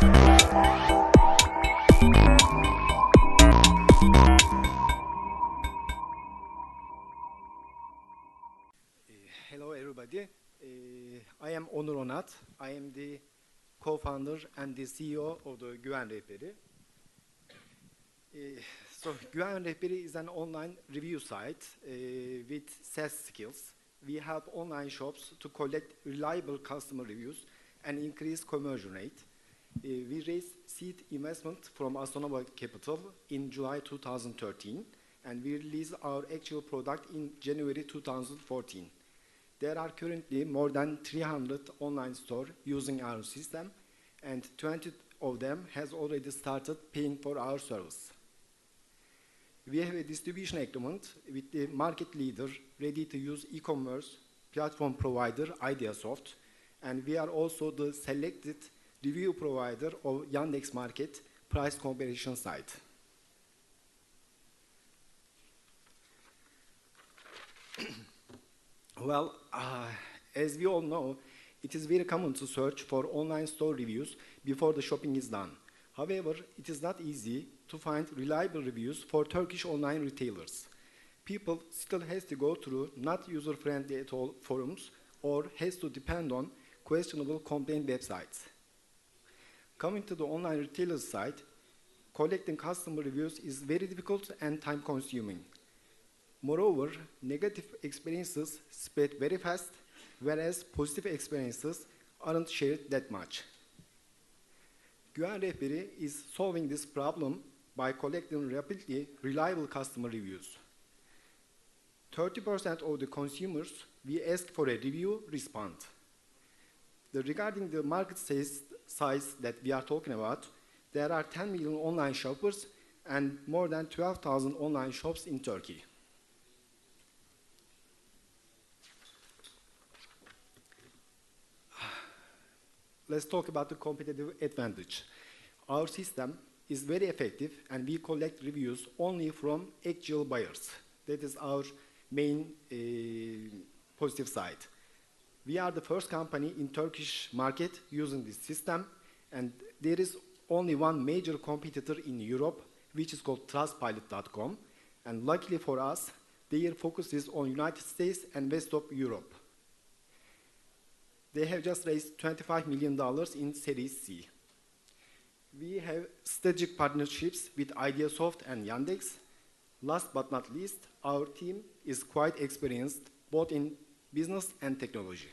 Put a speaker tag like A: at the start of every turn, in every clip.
A: Hello, everybody. Uh, I am Onur Onat. I am the co-founder and the CEO of the Güven Rehberi. Uh, so, Güven Rehberi is an online review site with SaaS skills. We help online shops to collect reliable customer reviews and increase conversion rate. Uh, we raised seed investment from Astonova Capital in July 2013, and we released our actual product in January 2014. There are currently more than 300 online stores using our system, and 20 of them has already started paying for our service. We have a distribution agreement with the market leader, ready-to-use e-commerce platform provider, Ideasoft, and we are also the selected review provider of Yandex Market price comparison site. Well, uh, as we all know, it is very common to search for online store reviews before the shopping is done. However, it is not easy to find reliable reviews for Turkish online retailers. People still has to go through not user-friendly at all forums or has to depend on questionable complaint websites. Coming to the online retailer's site, collecting customer reviews is very difficult and time-consuming. Moreover, negative experiences spread very fast, whereas positive experiences aren't shared that much. Güven Rehberi is solving this problem by collecting rapidly reliable customer reviews. 30% of the consumers we ask for a review respond. The, regarding the market size, size that we are talking about, there are 10 million online shoppers and more than 12,000 online shops in Turkey. let's talk about the competitive advantage. Our system is very effective and we collect reviews only from actual buyers. That is our main uh, positive side. We are the first company in Turkish market using this system and there is only one major competitor in Europe which is called Trustpilot.com and luckily for us their focus is on United States and West of Europe. They have just raised $25 million in Series C. We have strategic partnerships with Ideasoft and Yandex. Last but not least, our team is quite experienced both in business and technology.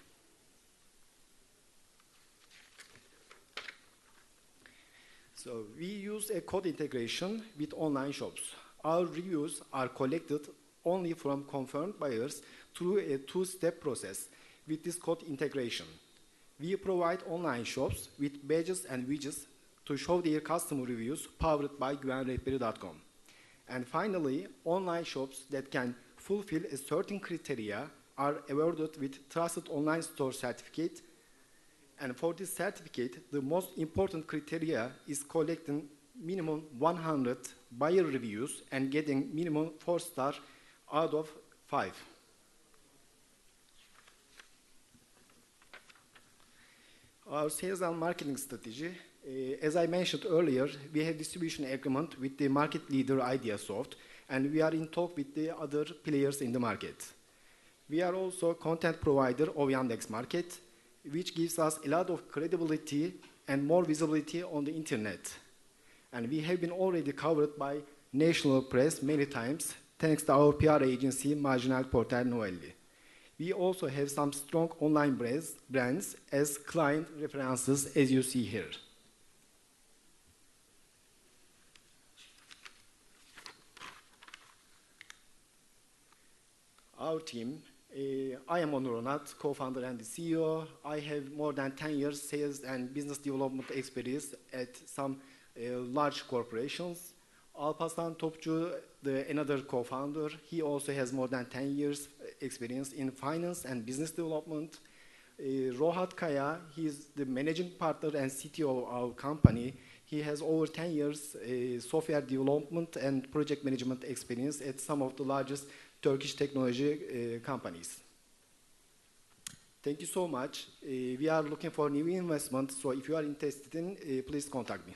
A: So we use a code integration with online shops. Our reviews are collected only from confirmed buyers through a two-step process with this code integration. We provide online shops with badges and widgets to show their customer reviews powered by güvenrehberi.com. And finally, online shops that can fulfill a certain criteria are awarded with Trusted Online Store certificate. And for this certificate, the most important criteria is collecting minimum 100 buyer reviews and getting minimum 4 star out of 5. Our sales and marketing strategy, uh, as I mentioned earlier, we have distribution agreement with the market leader Ideasoft, and we are in talk with the other players in the market. We are also content provider of Yandex Market, which gives us a lot of credibility and more visibility on the internet. And we have been already covered by national press many times, thanks to our PR agency, Marginal Portal Novelli. We also have some strong online brands, brands as client references, as you see here. Our team, uh, I am Onur Onat, co-founder and CEO. I have more than 10 years sales and business development experience at some uh, large corporations. Alparslan Topçu, the, another co-founder, he also has more than 10 years experience in finance and business development. Uh, Rohat Kaya, he is the managing partner and CTO of our company. He has over 10 years uh, software development and project management experience at some of the largest Turkish technology uh, companies. Thank you so much. Uh, we are looking for new investments, so if you are interested in, uh, please contact me.